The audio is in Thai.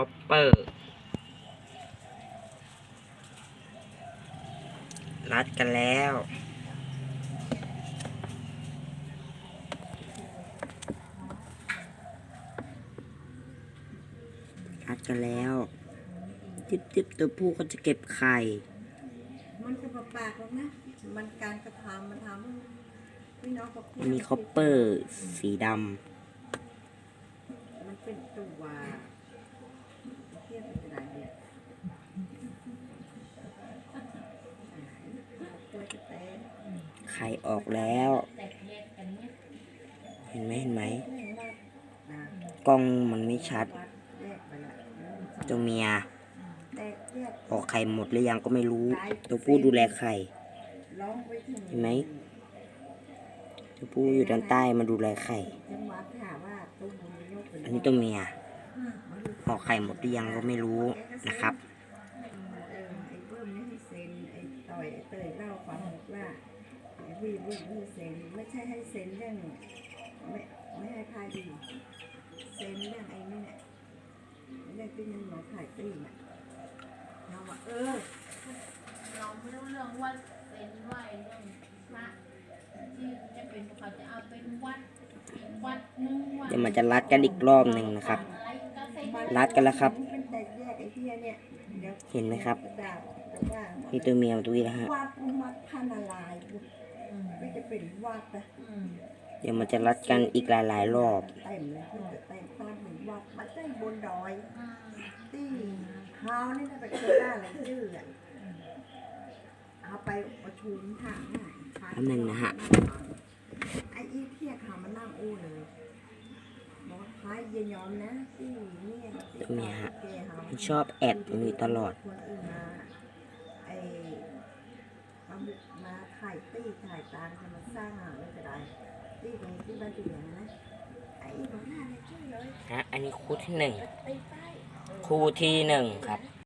อปเปอร์ รัดกันแล้ว รัดกันแล้วจิบจิบตัวผู้ก็จะเก็บไข่ มันจะปากหรอกนะ มันการกระทำมันทำให้พี่น้องกับอันนี้คอปเปอร์ สีดมันเป็นตัวเทียบเป็นอะไรเนี่ยตัวจะเต้นำ ไข่ออกแล้ว เห็นไหมเห็นไหมกล้องมันไม่ชัด ตัวเมียออกไข่หมดหรือยังก็ไม่รู้ ตัวผู้ดูแลไข่เห็นไหมตัวผู้อยู่ด้านใต้มาดูแลไข่อันนี้ตัวเมียออกไข่หมดหรือยังก็ไม่รู้นะครับ เออไอ้เบิ้มนี่ให้เซ็นไอ้ต่อยไอ้เตยเล่าความว่าไอ้วีวีวีเซ็นไม่ใช่ให้เซ็นเรื่องไม่ไม่ให้พายดีเซ็นเรื่องไอ้นี่เนี่ยเรื่องที่มันหมอขายตีน่ะเราว่าเออ เราไม่รู้เรื่องว่าเป็นว่าไอ้เรื่องพระที่จะเป็นเขาจะเอาเป็นวัดอีกวัดหนึงวัดเดี๋ยวมันจะรัดกันอีกรอบหนึ่งนะครับอะไรก็เซ็นรัดกันแล้วครับ มันแตกแยกไอ้เหี้ยเนี่ยดี๋ยวเห็นไหมครับกระดาษแต่ว่า นี่ตัวเมียตัวนี้นะฮะวาดวัดพันอะไรไม่จะเป็นวาดนะอืมเดี๋ยวมันจะรัดกันอีกหลายๆรอบเต็มเลยคือจะเต็มตอนเหมือนวัดมาเต้นบนดอยอืมที่เฮานี่ถ้าไปเคยได้อะไรชื่ออะเอาไปประชุมทางไหนแป๊บนึงนะฮะไอ้อีเทียเขามานั่งอู้เลยบอกว่าคล้ายเยยอมนะที่เนี่ยตัวเมียฮะแกเฮามันชอบแอบตรงนี้ตลอด คนอื่นมาไอ้มาบุกมา ถ่ายตี้ถ่ายตามจะมาสร้างหาอะไรก็ได้ตี้ตรงที่บ้านเตียงนะไอ้บอกหน้าเนี่ยช่วยเลยฮะอันนี้คู่ที่หนึ่ง ไปไป คู่ที่หนึ่งครับ